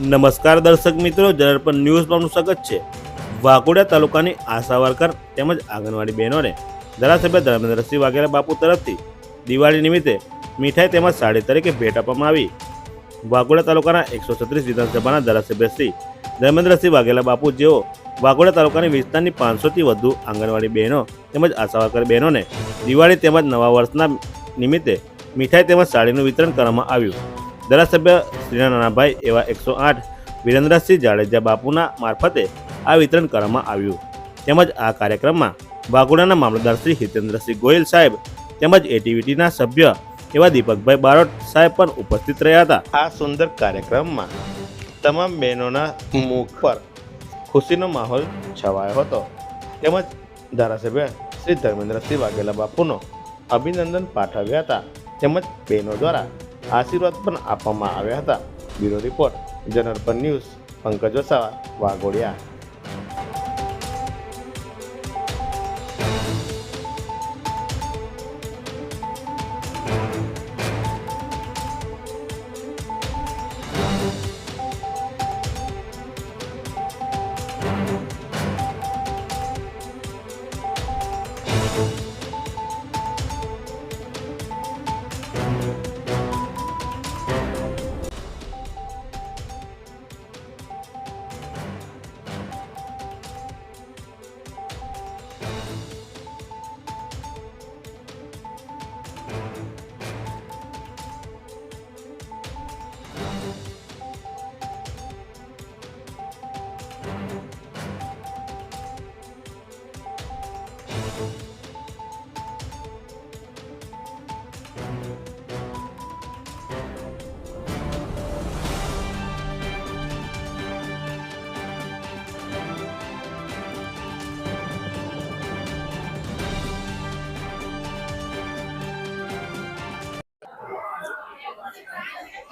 નમસ્કાર દર્શક મિત્રો જનરપન ન્યૂઝમાં આપનું સ્વાગત છે. વાઘોડિયા તાલુકાની આશા વર્કર તેમજ આંગણવાડી બહેનોને ધારાસભ્ય ધર્મેન્દ્રસિંહ વાઘેલા બાપુ તરફથી દિવાળી નિમિત્તે મીઠાઈ તેમજ સાડી તરીકે ભેટ આપવામાં આવી. વાઘોડિયા તાલુકાના એકસો છત્રીસ વિધાનસભાના ધારાસભ્ય શ્રી ધર્મેન્દ્રસિંહ વાઘેલા બાપુ, જેઓ વાઘોડિયા તાલુકાની વિસ્તારની પાંચસોથી વધુ આંગણવાડી બહેનો તેમજ આશા વર્કર બહેનોને દિવાળી તેમજ નવા વર્ષના નિમિત્તે મીઠાઈ તેમજ સાડીનું વિતરણ કરવામાં આવ્યું. ધારાસભ્ય શ્રીના નાનાભાઈ એવા એકસો આઠ વિરેન્દ્રસિંહ જાડેજા બાપુના મારફતે આ વિતરણ કરવામાં આવ્યું. તેમજ આ કાર્યક્રમમાં વાઘોડાના મામલતદાર શ્રી હિતેન્દ્રસિંહ ગોયલ સાહેબ તેમજ એટીવીટીના સભ્ય એવા દીપકભાઈ બારોટ સાહેબ પણ ઉપસ્થિત રહ્યા હતા. આ સુંદર કાર્યક્રમમાં તમામ બહેનોના મુખ પર ખુશીનો માહોલ છવાયો હતો. તેમજ ધારાસભ્ય શ્રી ધર્મેન્દ્રસિંહ વાઘેલા બાપુનો અભિનંદન પાઠવ્યા હતા. તેમજ બહેનો દ્વારા આશીર્વાદ પણ આપવામાં આવ્યા હતા બ્યુરો રિપોર્ટ જનરપન ન્યૂઝ પંકજ વસાવા વાઘોડિયા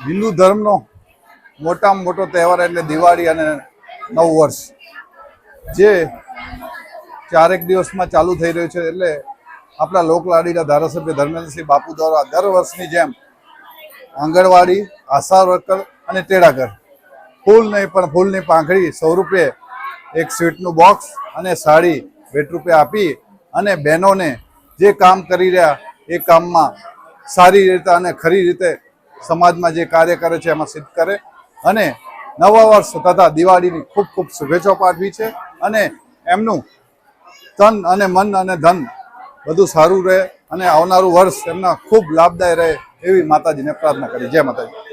હિન્દુ ધર્મનો મોટામાં મોટો તહેવાર એટલે દિવાળી અને નવ વર્ષ જે ચારેક દિવસમાં ચાલુ થઈ રહ્યું છે એટલે આપણા લોકલાડીના ધારાસભ્ય ધર્મેન્દ્રસિંહ બાપુ દ્વારા દર વર્ષની જેમ આંગણવાડી, આશા વર્કર અને તેડાગર ફૂલ નહીં પણ ફૂલની પાંખડી સ્વરૂપે એક સ્વીટનું બોક્સ અને સાડી ભેટ રૂપે આપી અને બહેનોને જે કામ કરી રહ્યા એ કામમાં સારી રીતે અને ખરી રીતે સમાજમાં જે કાર્ય કરે છે એમાં સિદ્ધ કરે અને નવા વર્ષ તથા દિવાળીની ખૂબ ખૂબ શુભેચ્છાઓ પાઠવી છે અને એમનું તન અને મન અને ધન બધું સારું રહે અને આવનારું વર્ષ એમના ખૂબ લાભદાય રહે એવી માતાજીને પ્રાર્થના કરી. જય માતાજી.